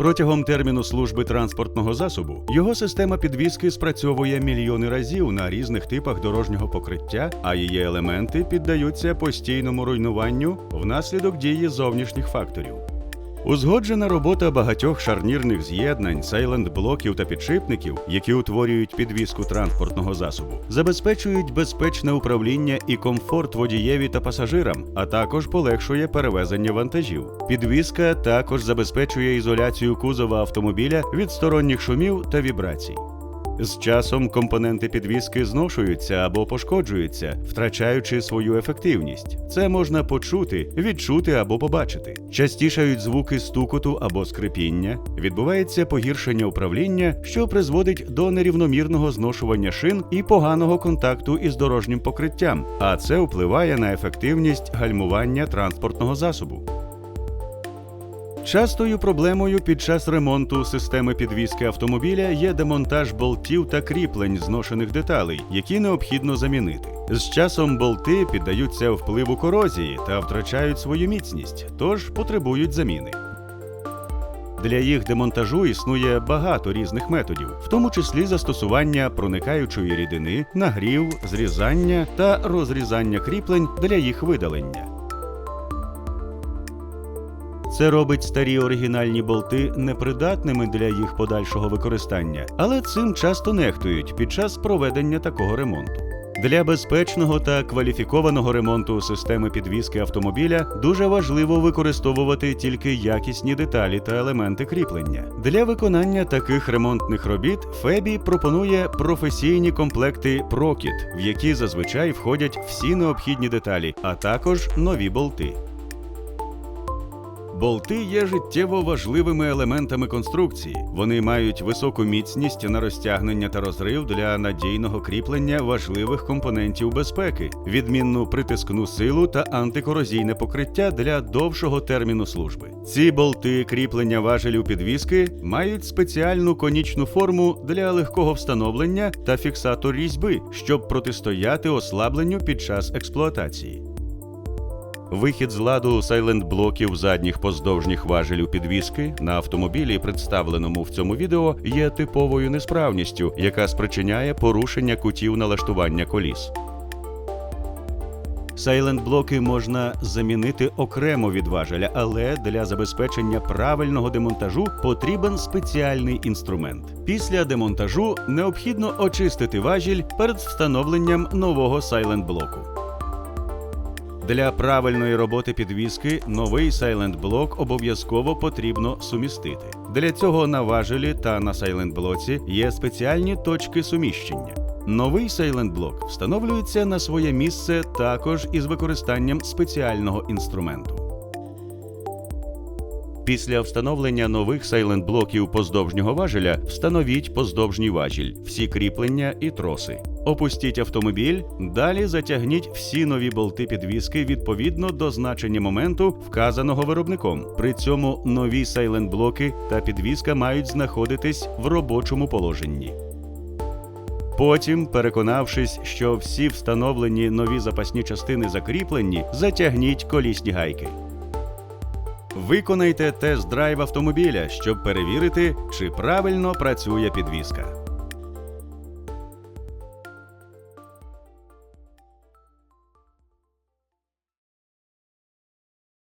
Протягом терміну служби транспортного засобу його система підвіски спрацьовує мільйони разів на різних типах дорожнього покриття, а її елементи піддаються постійному руйнуванню внаслідок дії зовнішніх факторів. Узгоджена робота багатьох шарнірних з'єднань, сайлент-блоків та підшипників, які утворюють підвіску транспортного засобу, забезпечують безпечне управління і комфорт водієві та пасажирам, а також полегшує перевезення вантажів. Підвіска також забезпечує ізоляцію кузова автомобіля від сторонніх шумів та вібрацій. З часом компоненти підвіски зношуються або пошкоджуються, втрачаючи свою ефективність. Це можна почути, відчути або побачити. Частішають звуки стукоту або скрипіння, відбувається погіршення управління, що призводить до нерівномірного зношування шин і поганого контакту із дорожнім покриттям, а це впливає на ефективність гальмування транспортного засобу. Частою проблемою під час ремонту системи підвіски автомобіля є демонтаж болтів та кріплень зношених деталей, які необхідно замінити. З часом болти піддаються впливу корозії та втрачають свою міцність, тож потребують заміни. Для їх демонтажу існує багато різних методів, в тому числі застосування проникаючої рідини, нагрів, зрізання та розрізання кріплень для їх видалення. Це робить старі оригінальні болти непридатними для їх подальшого використання, але цим часто нехтують під час проведення такого ремонту. Для безпечного та кваліфікованого ремонту системи підвіски автомобіля дуже важливо використовувати тільки якісні деталі та елементи кріплення. Для виконання таких ремонтних робіт Фебі пропонує професійні комплекти Прокіт, в які зазвичай входять всі необхідні деталі, а також нові болти. Болти є життєво важливими елементами конструкції. Вони мають високу міцність на розтягнення та розрив для надійного кріплення важливих компонентів безпеки, відмінну притискну силу та антикорозійне покриття для довшого терміну служби. Ці болти кріплення важелів підвіски мають спеціальну конічну форму для легкого встановлення та фіксатор різьби, щоб протистояти ослабленню під час експлуатації. Вихід з ладу сайлент-блоків задніх поздовжніх важелів підвіски на автомобілі, представленому в цьому відео, є типовою несправністю, яка спричиняє порушення кутів налаштування коліс. Сайлент-блоки можна замінити окремо від важеля, але для забезпечення правильного демонтажу потрібен спеціальний інструмент. Після демонтажу необхідно очистити важіль перед встановленням нового сайлент-блоку. Для правильної роботи підвіски новий сайлент-блок обов'язково потрібно сумістити. Для цього на важелі та на сайлент-блоці є спеціальні точки суміщення. Новий сайлент-блок встановлюється на своє місце також із використанням спеціального інструменту. Після встановлення нових сайлент-блоків поздовжнього важеля встановіть поздовжній важіль, всі кріплення і троси. Опустіть автомобіль, далі затягніть всі нові болти підвіски відповідно до значення моменту, вказаного виробником. При цьому нові сайлент-блоки та підвіска мають знаходитись в робочому положенні. Потім, переконавшись, що всі встановлені нові запасні частини закріплені, затягніть колісні гайки. Виконайте тест-драйв автомобіля, щоб перевірити, чи правильно працює підвіска.